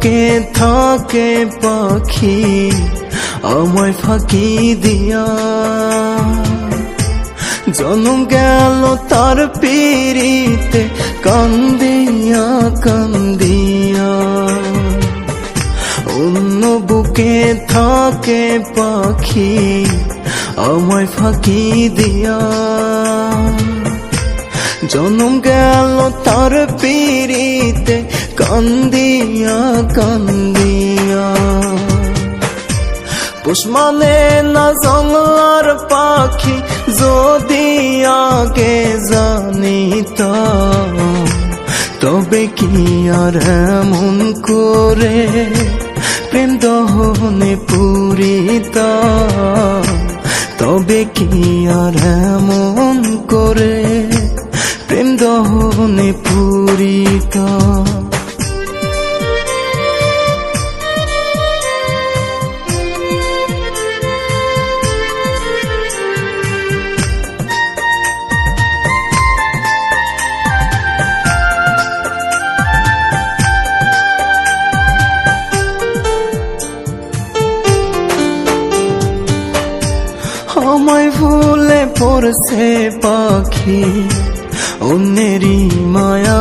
বুকে থাকে পাখি আমায় ফাঁকি দিয়া। জনম গেল তার পিড়িতে কান্দিয়া কান্দিয়া অন্য বুকে থাকে পাখি আমায় ফাঁকি দিয়া। জনম গেল তার পিড়িতে কান্দিয়া কান্দিয়া। পুষ্মানে না জঙ্গলার পাখি, যদি আগে জানিতাম তবে কি আর এমন করে? প্রেম দহনে পুরিতা, তবে কি আর এমন করে? প্রেম দহনে পুরিতা। আমায় ভুলে পড়ছে পাখি, অন্যেরই মায়া।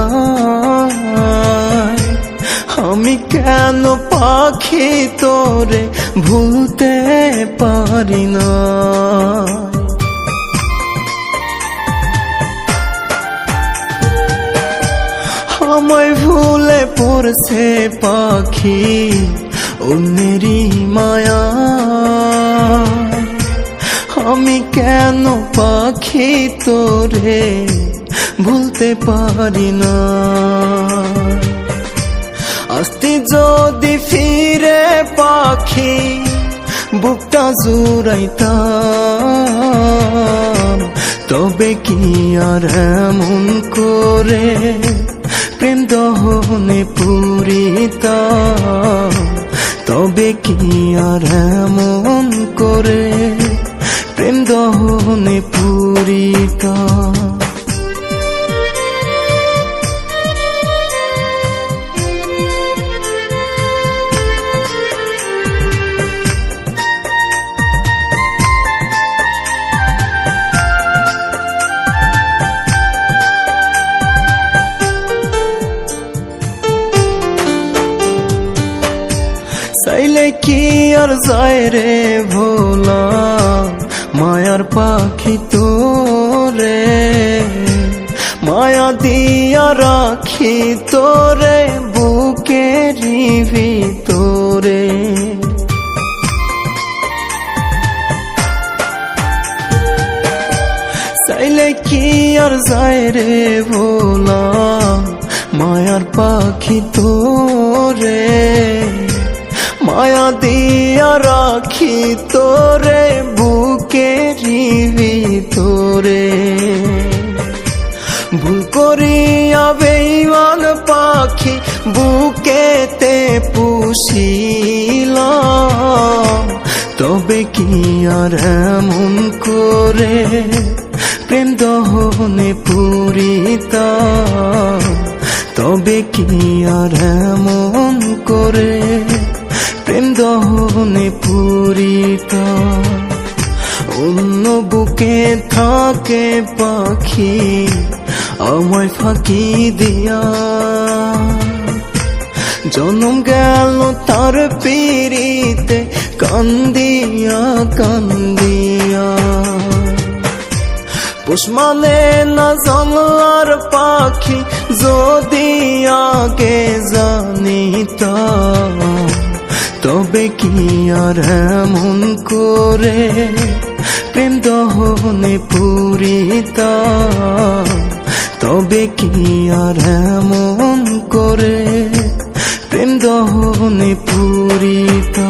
আমি কেন পাখি তোরে ভুলতে পারি না? আমায় ভুলে পড়ছে পাখি, অন্যেরই মায়া। কেন পাখি তোরে ভুলতে পারি না? আসতে যদি ফিরে পাখি, বুকটা জুড়াইতাম, তবে কি আর এমন করে প্রেম দহনে পুরিতাম? তবে কি আর এমন করে দহনে পুরিতা চাইলে কি আর যায় রে ভোলা মায়ার পাখি তোরে, মায়া দিয়া রাখি তোরে বুকে রিভি তোরে চাইলে কি আর যায় রে ভোলা, মায়ার পাখি তোরে, মায়া দিয়া রাখি তোরে পুষিলাম তবে কি আর এমন করে প্রেম দহনে পুরিতা? তবে কি আর এমন করে প্রেম দহনে পুরিতা? অন্য বুকে থাকে পাখি, আমায় ফাঁকি দিয়া জনম গেল তার পিড়িতে, কান্দিয়া কান্দিয়া। পুষ্মানে না জঙ্গলার পাখি, যদি আগে জানিতাম তবে কি আর এমন করে প্রেম দহনে পুরিতা? তবে কি আর এমন করে প্রেম দহনে পুরিতা।